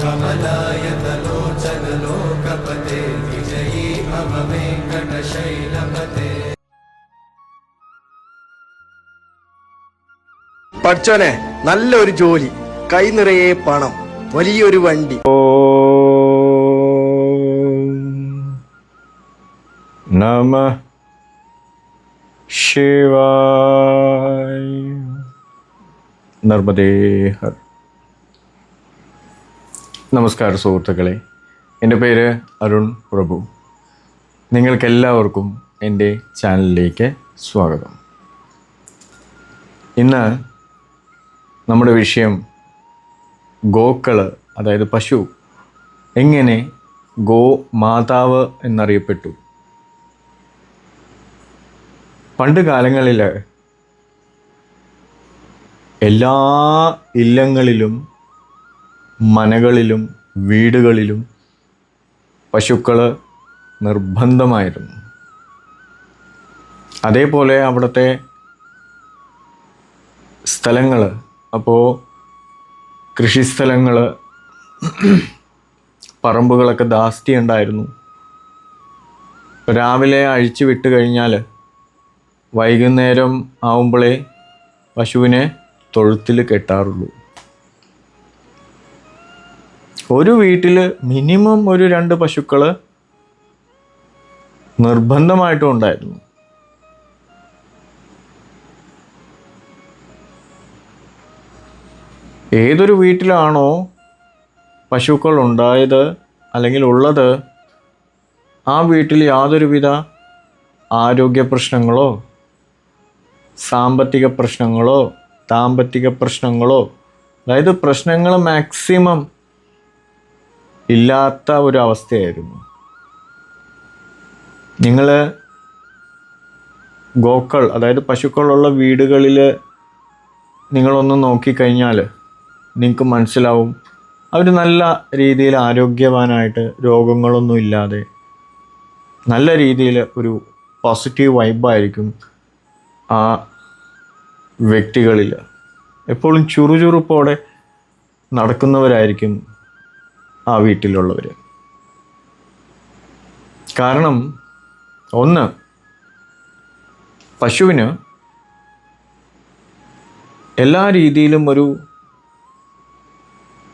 नियतारुणितातुलनीलतनो कमलायतलोचनलोकपते विजयी भव वेङ्कटशैलपते പഠിച്ചോനെ നല്ലൊരു ജോലി കൈ നിറയെ പണം വലിയൊരു വണ്ടി നമ ശിവായ നർമ്മദേഹർ നമസ്കാരം സുഹൃത്തുക്കളെ. എന്റെ പേര് അരുൺ പ്രഭു. നിങ്ങൾക്കെല്ലാവർക്കും എന്റെ ചാനലിലേക്ക് സ്വാഗതം. ഇന്ന് നമ്മുടെ വിഷയം ഗോക്കൾ അതായത് പശു എങ്ങനെ ഗോ മാതാവ് എന്നറിയപ്പെട്ടു. പണ്ട് കാലങ്ങളിൽ എല്ലാ ഇല്ലങ്ങളിലും മനകളിലും വീടുകളിലും പശുക്കൾ നിർബന്ധമായിരുന്നു. അതേപോലെ അവിടുത്തെ സ്ഥലങ്ങൾ അപ്പോൾ കൃഷിസ്ഥലങ്ങൾ പറമ്പുകളൊക്കെ ദാസ്തി ഉണ്ടായിരുന്നു. രാവിലെ അഴിച്ചു വിട്ട് കഴിഞ്ഞാൽ വൈകുന്നേരം ആവുമ്പോഴേ പശുവിനെ തൊഴുത്തിൽ കെട്ടാറുള്ളൂ. ഒരു വീട്ടിൽ മിനിമം ഒരു രണ്ട് പശുക്കൾ നിർബന്ധമായിട്ടും ഉണ്ടായിരുന്നു. ഏതൊരു വീട്ടിലാണോ പശുക്കൾ ഉണ്ടായത് അല്ലെങ്കിൽ ഉള്ളത് ആ വീട്ടിൽ യാതൊരുവിധ ആരോഗ്യ പ്രശ്നങ്ങളോ സാമ്പത്തിക പ്രശ്നങ്ങളോ ദാമ്പത്തിക പ്രശ്നങ്ങളോ അതായത് പ്രശ്നങ്ങൾ മാക്സിമം ഇല്ലാത്ത ഒരു അവസ്ഥയായിരുന്നു നിങ്ങൾ ഗോക്കൾ അതായത് പശുക്കളുള്ള വീടുകളിൽ നിങ്ങളൊന്ന് നോക്കിക്കഴിഞ്ഞാൽ നിങ്ങൾക്ക് മനസ്സിലാവും അവർ നല്ല രീതിയിൽ ആരോഗ്യവാനായിട്ട് രോഗങ്ങളൊന്നും ഇല്ലാതെ നല്ല രീതിയിൽ ഒരു പോസിറ്റീവ് വൈബായിരിക്കും ആ വ്യക്തികളിൽ എപ്പോഴും ചുറുചുറുപ്പോടെ നടക്കുന്നവരായിരിക്കും ആ വീട്ടിലുള്ളവർ. കാരണം ഒന്ന് പശുവിന് എല്ലാ രീതിയിലും ഒരു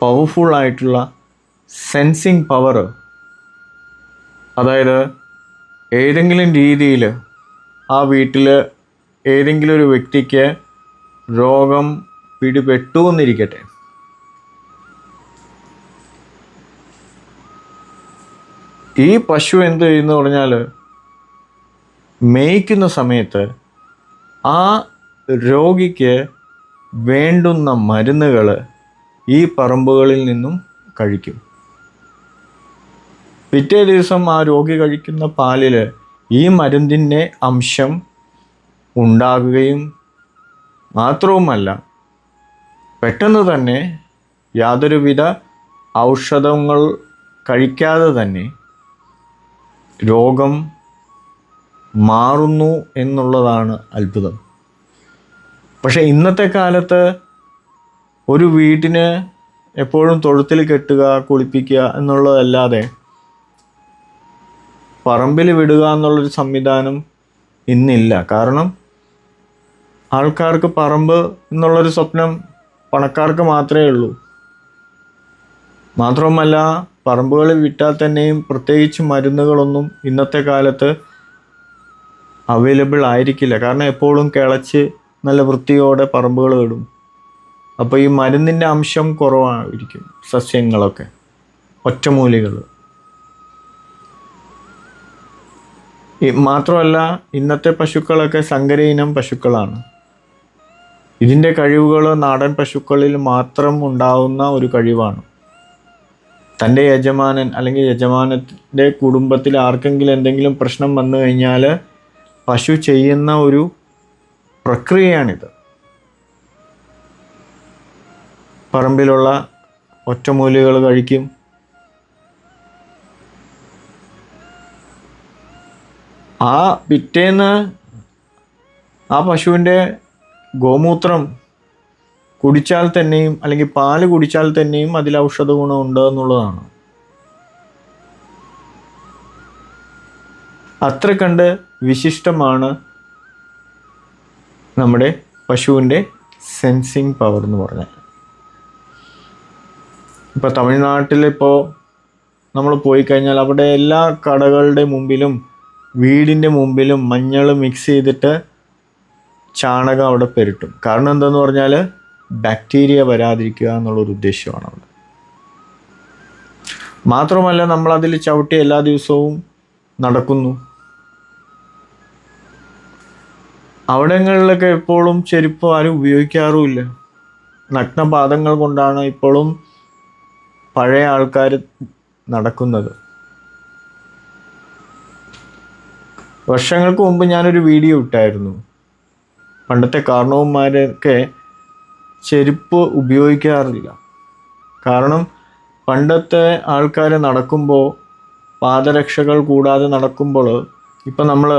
പവർഫുൾ ആയിട്ടുള്ള സെൻസിങ് പവർ അതായത് ഏതെങ്കിലും രീതിയിൽ ആ വീട്ടിൽ ഏതെങ്കിലും ഒരു വ്യക്തിക്ക് രോഗം പിടിപെട്ടു എന്നിരിക്കട്ടെ. ഈ പശു എന്ത് ചെയ്യുന്നു പറഞ്ഞാൽ മേയ്ക്കുന്ന സമയത്ത് ആ രോഗിക്ക് വേണ്ടുന്ന മരുന്നുകൾ ഈ പറമ്പുകളിൽ നിന്നും കഴിക്കും. പിറ്റേ ദിവസം ആ രോഗി കഴിക്കുന്ന പാലിൽ ഈ മരുന്നിന്റെ അംശം ഉണ്ടാകുകയും മാത്രവുമല്ല പെട്ടെന്ന് തന്നെ യാതൊരുവിധ ഔഷധങ്ങൾ കഴിക്കാതെ തന്നെ രോഗം മാറുന്നു എന്നുള്ളതാണ് അത്ഭുതം. പക്ഷേ ഇന്നത്തെ കാലത്ത് ഒരു വീട്ടിന് എപ്പോഴും തൊഴുത്തിൽ കെട്ടുക കുളിപ്പിക്കുക എന്നുള്ളതല്ലാതെ പറമ്പിൽ വിടുക എന്നുള്ളൊരു സംവിധാനം ഇന്നില്ല. കാരണം ആൾക്കാർക്ക് പറമ്പ് എന്നുള്ളൊരു സ്വപ്നം പണക്കാർക്ക് മാത്രമേ ഉള്ളൂ. മാത്രവുമല്ല പറമ്പുകളിൽ വിറ്റാൽ തന്നെയും പ്രത്യേകിച്ച് മരുന്നുകളൊന്നും ഇന്നത്തെ കാലത്ത് അവൈലബിൾ ആയിരിക്കില്ല. കാരണം എപ്പോഴും കിളച്ച് നല്ല വൃത്തിയോടെ പറമ്പുകൾ ഇടും. അപ്പോൾ ഈ മരുന്നിന്റെ അംശം കുറവായിരിക്കും സസ്യങ്ങളൊക്കെ. ഒറ്റമൂലികൾ. ഈ മാത്രമല്ല ഇന്നത്തെ പശുക്കളൊക്കെ സങ്കര ഇനം പശുക്കളാണ്. ഇതിന്റെ കഴിവുകൾ നാടൻ പശുക്കളിൽ മാത്രം ഉണ്ടാവുന്ന ഒരു കഴിവാണ്. തന്റെ യജമാനൻ അല്ലെങ്കിൽ യജമാനന്റെ കുടുംബത്തിൽ ആർക്കെങ്കിലും എന്തെങ്കിലും പ്രശ്നം വന്നു കഴിഞ്ഞാൽ പശു ചെയ്യുന്ന ഒരു പ്രക്രിയയാണിത്. പറമ്പിലുള്ള ഒറ്റമൂലികൾ കഴിക്കും. ആ പിറ്റേന്ന് ആ പശുവിന്റെ ഗോമൂത്രം കുടിച്ചാൽ തന്നെയും അല്ലെങ്കിൽ പാൽ കുടിച്ചാൽ തന്നെയും അതിൽ ഔഷധ ഉണ്ട് എന്നുള്ളതാണ്. അത്ര കണ്ട് വിശിഷ്ടമാണ് നമ്മുടെ പശുവിന്റെ സെൻസിങ് പവർ എന്ന് പറഞ്ഞാൽ. ഇപ്പോൾ തമിഴ്നാട്ടിലിപ്പോൾ നമ്മൾ പോയി കഴിഞ്ഞാൽ അവിടെ എല്ലാ കടകളുടെ മുമ്പിലും വീടിന്റെ മുമ്പിലും മഞ്ഞൾ മിക്സ് ചെയ്തിട്ട് ചാണകം അവിടെ പെരട്ടും. കാരണം എന്താണെന്ന് പറഞ്ഞാൽ ബാക്ടീരിയ വരാതിരിക്കുക എന്നുള്ളൊരു ഉദ്ദേശമാണ് അവിടെ മാത്രമല്ല നമ്മൾ അതിൽ ചവിട്ടി എല്ലാ ദിവസവും നടക്കുന്നു. അവിടങ്ങളിലൊക്കെ എപ്പോഴും ചെരുപ്പ് ആരും ഉപയോഗിക്കാറുമില്ല. നഗ്നപാദങ്ങൾ കൊണ്ടാണ് ഇപ്പോഴും പഴയ ആൾക്കാർ നടക്കുന്നത്. വർഷങ്ങൾക്ക് മുമ്പ് ഞാനൊരു വീഡിയോ ഇട്ടായിരുന്നു. പണ്ടത്തെ കാരണവന്മാരൊക്കെ ചെരുപ്പ് ഉപയോഗിക്കാറില്ല. കാരണം പണ്ടത്തെ ആൾക്കാർ നടക്കുമ്പോൾ പാദരക്ഷകൾ കൂടാതെ നടക്കുമ്പോൾ ഇപ്പം നമ്മൾ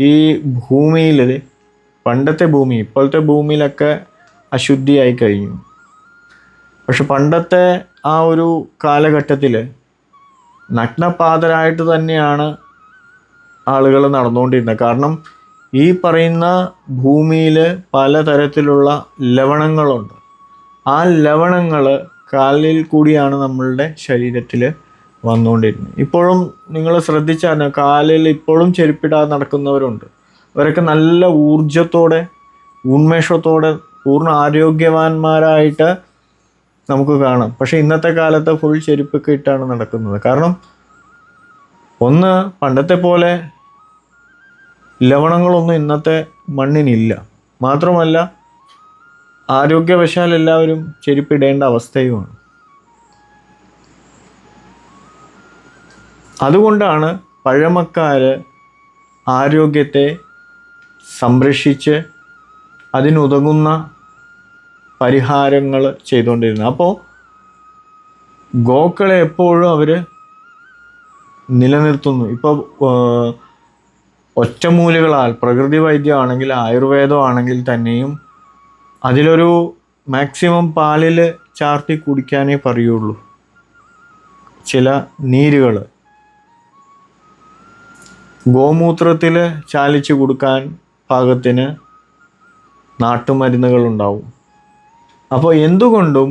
ഈ ഭൂമിയിൽ പണ്ടത്തെ ഭൂമി ഇപ്പോഴത്തെ ഭൂമിയിലൊക്കെ അശുദ്ധിയായി കഴിഞ്ഞു. പക്ഷെ പണ്ടത്തെ ആ ഒരു കാലഘട്ടത്തിൽ നഗ്നപാതരായിട്ട് തന്നെയാണ് ആളുകൾ നടന്നുകൊണ്ടിരുന്നത്. കാരണം ഈ പറയുന്ന ഭൂമിയിൽ പലതരത്തിലുള്ള ലവണങ്ങളുണ്ട്. ആ ലവണങ്ങൾ കാലിൽ കൂടിയാണ് നമ്മളുടെ ശരീരത്തിൽ വന്നുകൊണ്ടിരുന്നത്. ഇപ്പോഴും നിങ്ങൾ ശ്രദ്ധിച്ചാൽ കാലിൽ ഇപ്പോഴും ചെരുപ്പിടാതെ നടക്കുന്നവരുണ്ട്. അവരൊക്കെ നല്ല ഊർജത്തോടെ ഉന്മേഷത്തോടെ പൂർണ ആരോഗ്യവാന്മാരായിട്ട് നമുക്ക് കാണാം. പക്ഷേ ഇന്നത്തെ കാലത്ത് ഫുൾ ചെരുപ്പൊക്കെ ഇട്ടാണ് നടക്കുന്നത്. കാരണം ഒന്ന് പണ്ടത്തെ പോലെ ലവണങ്ങളൊന്നും ഇന്നത്തെ മണ്ണിനില്ല. മാത്രമല്ല ആരോഗ്യവശാൽ എല്ലാവരും ചെരുപ്പിടേണ്ട അവസ്ഥയുമാണ്. അതുകൊണ്ടാണ് പഴമക്കാർ ആരോഗ്യത്തെ സംരക്ഷിച്ച് അതിനുതകുന്ന പരിഹാരങ്ങൾ ചെയ്തുകൊണ്ടിരുന്നത്. അപ്പോൾ ഗോക്കളെ എപ്പോഴും അവർ നിലനിർത്തുന്നു. ഇപ്പോൾ ഒറ്റമൂലികളാൽ പ്രകൃതി വൈദ്യമാണെങ്കിൽ ആയുർവേദമാണെങ്കിൽ തന്നെയും അതിലൊരു മാക്സിമം പാലിൽ ചാർത്തി കുടിക്കാനേ പറയുള്ളൂ. ചില നീരുകൾ ഗോമൂത്രത്തിൽ ചാലിച്ചു കൊടുക്കാൻ പാകത്തിന് നാട്ടുമരുന്നുകളുണ്ടാവും. അപ്പോൾ എന്തുകൊണ്ടും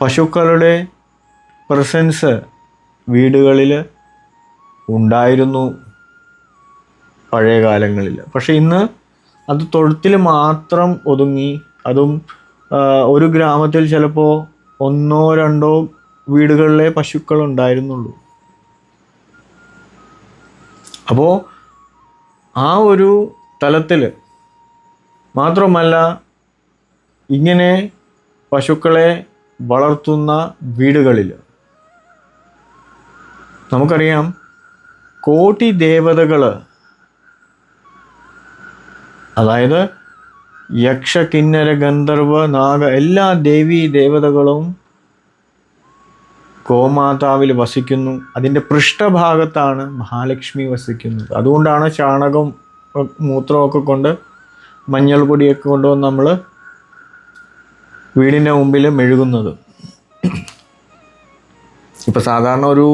പശുക്കളുടെ പ്രസൻസ് വീടുകളിൽ ഉണ്ടായിരുന്നു പഴയ കാലങ്ങളിൽ പക്ഷെ ഇന്ന് അത് തൊഴുത്തിൽ മാത്രം ഒതുങ്ങി അതും ഒരു ഗ്രാമത്തിൽ ചിലപ്പോൾ ഒന്നോ രണ്ടോ വീടുകളിലെ പശുക്കൾ ഉണ്ടായിരുന്നുള്ളൂ. അപ്പോൾ ആ ഒരു തലത്തിൽ മാത്രമല്ല ഇങ്ങനെ പശുക്കളെ വളർത്തുന്ന വീടുകളിൽ നമുക്കറിയാം കോടി ദേവതകൾ അതായത് യക്ഷ കിന്നര ഗന്ധർവ നാഗ എല്ലാ ദേവീ ദേവതകളും ഗോമാതാവിൽ വസിക്കുന്നു. അതിന്റെ പൃഷ്ഠഭാഗത്താണ് മഹാലക്ഷ്മി വസിക്കുന്നത്. അതുകൊണ്ടാണ് ചാണകം മൂത്രമൊക്കെ കൊണ്ട് മഞ്ഞൾ പൊടിയൊക്കെ കൊണ്ടുവന്ന് നമ്മൾ വീടിന്റെ മുമ്പിൽ മെഴുകുന്നത്. ഇപ്പം സാധാരണ ഒരു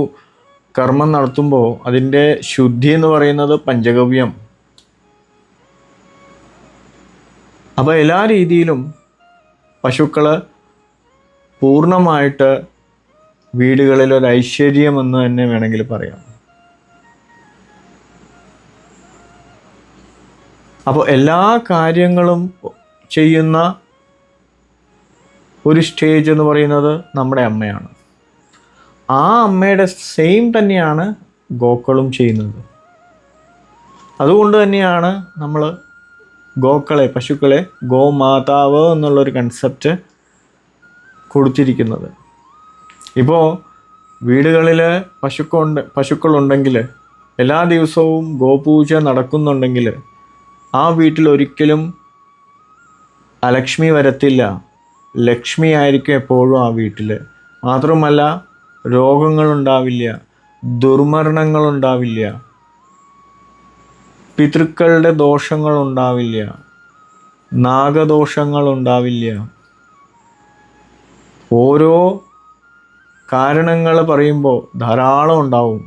കർമ്മം നടത്തുമ്പോൾ അതിന്റെ ശുദ്ധി എന്ന് പറയുന്നത് പഞ്ചഗവ്യം. അപ്പോൾ എല്ലാ രീതിയിലും പശുക്കൾ പൂർണമായിട്ട് വീടുകളിൽ ഒരു ഐശ്വര്യം എന്ന് തന്നെ വേണമെങ്കിൽ പറയാം. അപ്പോൾ എല്ലാ കാര്യങ്ങളും ചെയ്യുന്ന ഒരു സ്റ്റേജ് എന്ന് പറയുന്നത് നമ്മുടെ അമ്മയാണ്. ആ അമ്മയുടെ സെയിം തന്നെയാണ് ഗോക്കളും ചെയ്യുന്നത്. അതുകൊണ്ട് തന്നെയാണ് നമ്മൾ ഗോക്കളെ പശുക്കളെ ഗോമാതാവ് എന്നുള്ളൊരു കൺസെപ്റ്റ് കൊടുത്തിരിക്കുന്നത്. ഇപ്പോൾ വീടുകളിൽ പശുക്കളുണ്ട് പശുക്കളുണ്ടെങ്കിൽ എല്ലാ ദിവസവും ഗോപൂജ നടക്കുന്നുണ്ടെങ്കിൽ ആ വീട്ടിൽ ഒരിക്കലും അലക്ഷ്മി വരത്തില്ല. ലക്ഷ്മി ആയിരിക്കും എപ്പോഴും ആ വീട്ടിൽ മാത്രമല്ല രോഗങ്ങളുണ്ടാവില്ല ദുർമരണങ്ങളുണ്ടാവില്ല പിതൃക്കളുടെ ദോഷങ്ങളുണ്ടാവില്ല നാഗദോഷങ്ങളുണ്ടാവില്ല. ഓരോ കാരണങ്ങൾ പറയുമ്പോൾ ധാരാളം ഉണ്ടാവും.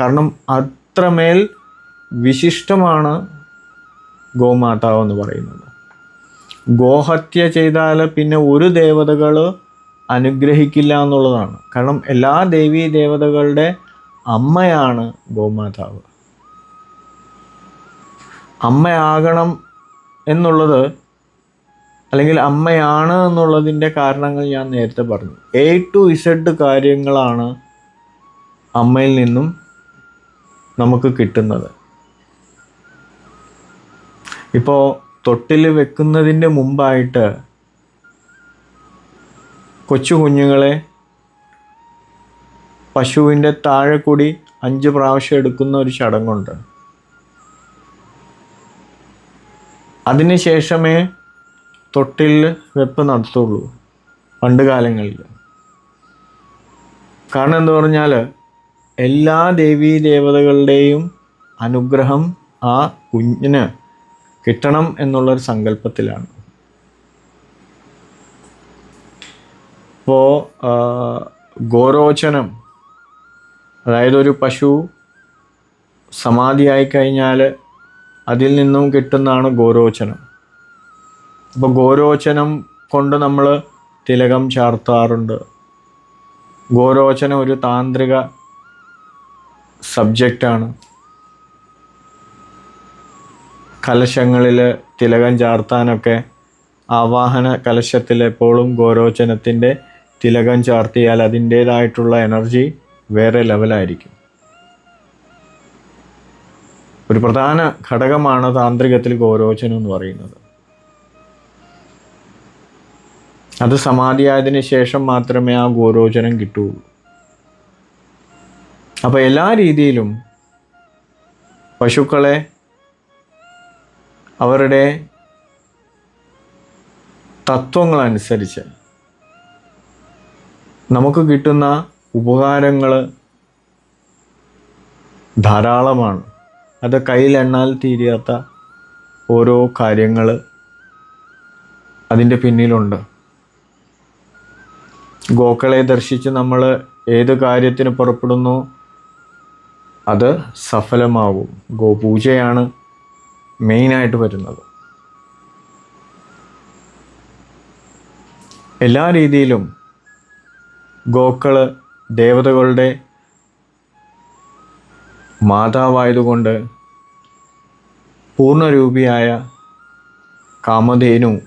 കാരണം അത്രമേൽ വിശിഷ്ടമാണ് ഗോമാതാവ് എന്ന് പറയുന്നത്. ഗോഹത്യ ചെയ്താൽ പിന്നെ ഒരു ദേവതകൾ അനുഗ്രഹിക്കില്ല എന്നുള്ളതാണ്. കാരണം എല്ലാ ദേവീ ദേവതകളുടെ അമ്മയാണ് ഗോമാതാവ്. അമ്മയാകണം എന്നുള്ളത് അല്ലെങ്കിൽ അമ്മയാണ് എന്നുള്ളതിന്റെ കാരണങ്ങൾ ഞാൻ നേരത്തെ പറഞ്ഞു. എ ടു ഇസഡ് കാര്യങ്ങളാണ് അമ്മയിൽ നിന്നും നമുക്ക് കിട്ടുന്നത്. ഇപ്പോൾ തൊട്ടിൽ വെക്കുന്നതിന്റെ മുമ്പായിട്ട് കൊച്ചു കുഞ്ഞുങ്ങളെ പശുവിന്റെ താഴെ കൂടി അഞ്ച് പ്രാവശ്യം എടുക്കുന്ന ഒരു ചടങ്ങുണ്ട്. അതിനുശേഷമേ തൊട്ടിൽ വെപ്പ് നടത്തുള്ളൂ പണ്ട് കാലങ്ങളിൽ. കാരണം എന്ന് പറഞ്ഞാൽ എല്ലാ ദേവീ ദേവതകളുടെയും അനുഗ്രഹം ആ കുഞ്ഞിന് കിട്ടണം എന്നുള്ളൊരു സങ്കല്പത്തിലാണ്. ഇപ്പോൾ ഗോരോചനം അതായത് ഒരു പശു സമാധിയായി കഴിഞ്ഞാൽ അതിൽ നിന്നും കിട്ടുന്നതാണ് ഗോരോചനം. അപ്പോൾ ഗോരോചനം കൊണ്ട് നമ്മൾ തിലകം ചാർത്താറുണ്ട്. ഗോരോചനം ഒരു താന്ത്രിക സബ്ജക്റ്റാണ്. കലശങ്ങളിൽ തിലകം ചാർത്താനൊക്കെ ആവാഹന കലശത്തിൽ എപ്പോഴും ഗോരോചനത്തിന്റെ തിലകം ചാർത്തിയാൽ അതിന്റേതായിട്ടുള്ള എനർജി വേറെ ലെവലായിരിക്കും. ഒരു പ്രധാന ഘടകമാണ് താന്ത്രികത്തിൽ ഗോരോചനം എന്ന് പറയുന്നത്. അത് സമാധിയായതിന് ശേഷം മാത്രമേ ആ ഗോരോചനം കിട്ടുകയുള്ളൂ. അപ്പോൾ എല്ലാ രീതിയിലും പശുക്കളെ അവരുടെ തത്വങ്ങളനുസരിച്ച് നമുക്ക് കിട്ടുന്ന ഉപകാരങ്ങൾ ധാരാളമാണ്. അത് കയ്യിലെണ്ണാൽ തീരാത്ത ഓരോ കാര്യങ്ങൾ അതിന്റെ പിന്നിലുണ്ട്. ഗോക്കളെ ദർശിച്ച് നമ്മൾ ഏത് കാര്യത്തിന് പുറപ്പെടുന്നു അത് സഫലമാകും ഗോപൂജയാണ് മെയിനായിട്ട് വരുന്നത്. എല്ലാ രീതിയിലും ഗോക്കൾ ദേവതകളുടെ മാതാവായതുകൊണ്ട് പൂർണരൂപിയായ കാമധേനു.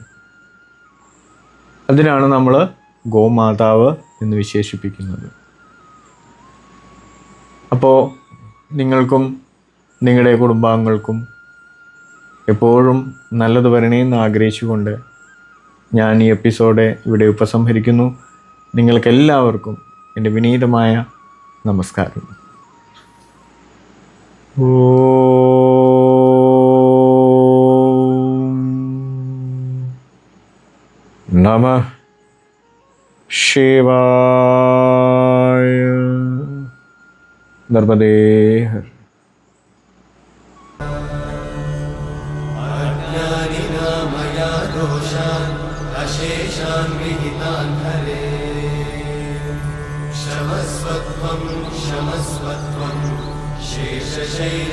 അതിനാണ് നമ്മൾ ഗോമാതാവ് എന്ന് വിശേഷിപ്പിക്കുന്നത്. അപ്പോൾ നിങ്ങൾക്കും നിങ്ങളുടെ കുടുംബാംഗങ്ങൾക്കും എപ്പോഴും നല്ലത് വരണേന്ന് ആഗ്രഹിച്ചുകൊണ്ട് ഞാൻ ഈ എപ്പിസോഡ് ഇവിടെ ഉപസംഹരിക്കുന്നു. നിങ്ങൾക്കെല്ലാവർക്കും എന്റെ വിനീതമായ നമസ്കാരം. ഓ നമ ശിവായ. നർമ്മദേ അശേഷാൻ വിഹിതാൻ त्वं मस्वत्वं शेषशैलशिखामणि